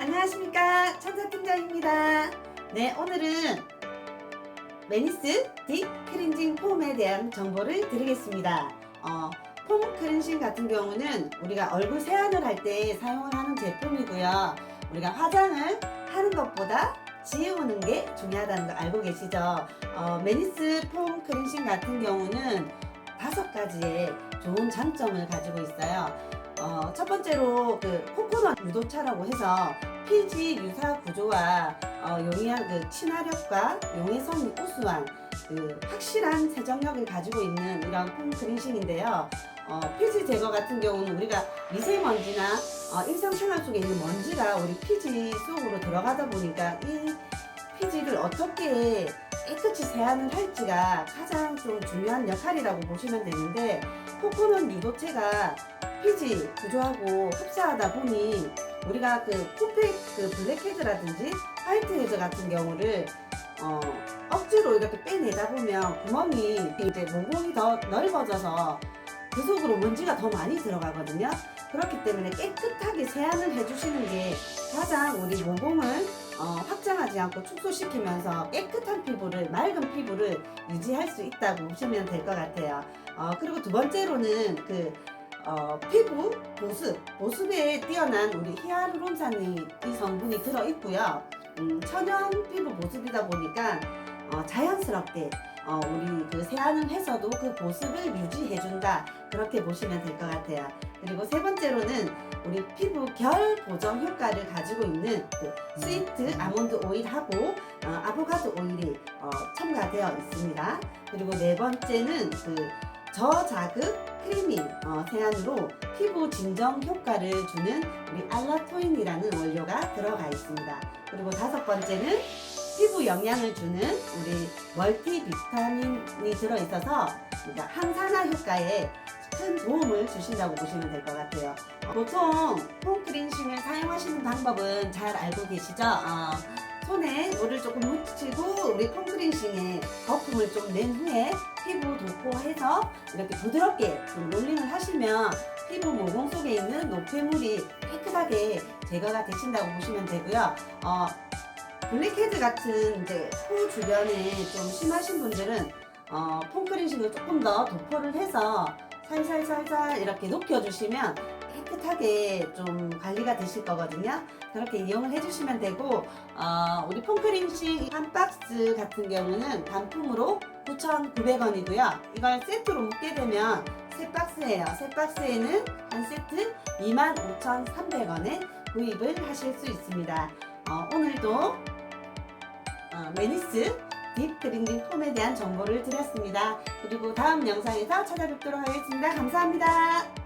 안녕하십니까? 천사팀장입니다. 네 오늘은 메니스 딥 클렌징 폼에 대한 정보를 드리겠습니다. 어, 폼 클렌징 같은 경우는 우리가 얼굴 세안을 할 때 사용을 하는 제품이고요. 우리가 화장을 하는 것보다 지우는 게 중요하다는 거 알고 계시죠? 어, 메니스 폼 클렌징 같은 경우는 다섯 가지의 좋은 장점을 가지고 있어요. 어, 첫 번째로 그 코코넛 유도차라고 해서 피지 유사 구조와 어, 용이한 그 친화력과 용해성이 우수한 그 확실한 세정력을 가지고 있는 이런 폼 클렌징인데요. 어, 피지 제거 같은 경우는 우리가 미세먼지나 어, 일상생활 속에 있는 먼지가 우리 피지 속으로 들어가다 보니까 이 피지를 어떻게 깨끗이 세안을 할지가 가장 좀 중요한 역할이라고 보시면 되는데 코코넛 유도체가 피지 구조하고 흡사하다 보니 우리가 그 코팩 그 블랙헤드라든지 화이트 헤드 같은 경우를 어, 억지로 이렇게 빼내다 보면 구멍이 이제 모공이 더 넓어져서 그 속으로 먼지가 더 많이 들어가거든요. 그렇기 때문에 깨끗하게 세안을 해주시는 게 가장 우리 모공을 어, 확장하지 않고 축소시키면서 깨끗한 피부를 맑은 피부를 유지할 수 있다고 보시면 될 것 같아요. 어, 그리고 두 번째로는 그 어, 피부 보습, 보습에 뛰어난 우리 히알루론산이 이 성분이 들어 있고요. 음, 천연 피부 보습이다 보니까 어, 자연스럽게 어, 우리 그 세안을 해서도 그 보습을 유지해준다 그렇게 보시면 될 것 같아요. 그리고 세 번째로는 우리 피부 결 보정 효과를 가지고 있는 그 스위트 아몬드 오일하고 어, 아보가도 오일이 어, 첨가되어 있습니다. 그리고 네 번째는 그 저자극 크리밍 어, 세안으로 피부 진정 효과를 주는 우리 알라토인이라는 원료가 들어가 있습니다. 그리고 다섯 번째는 피부 영양을 주는 우리 멀티 비타민이 들어 있어서 그러니까 항산화 효과에 큰 도움을 주신다고 보시면 될 것 같아요. 어, 보통 폼 클렌징을 사용하시는 방법은 잘 알고 계시죠? 어, 손에 물을 조금 묻히고 우리 폼 클렌징에 거품을 좀 낸 후에 피부 도포해서 이렇게 부드럽게 좀 롤링을 하시면 피부 모공 속에 있는 노폐물이 깨끗하게 제거가 되신다고 보시면 되고요. 어, 블랙헤드 같은 이제 코 주변에 좀 심하신 분들은 어, 폼 클렌징을 조금 더 도포를 해서 살살살살 이렇게 녹여주시면 깨끗하게 좀 관리가 되실 거거든요. 그렇게 이용을 해주시면 되고 어, 우리 폼 클렌징 한 박스 같은 경우는 단품으로 9,900원이고요. 이걸 세트로 묶게 되면 세 박스예요. 세 박스에는 한 세트 25,300원에 구입을 하실 수 있습니다. 어, 오늘도 어, 메니스 딥 클렌징 폼에 대한 정보를 드렸습니다. 그리고 다음 영상에서 찾아뵙도록 하겠습니다. 감사합니다.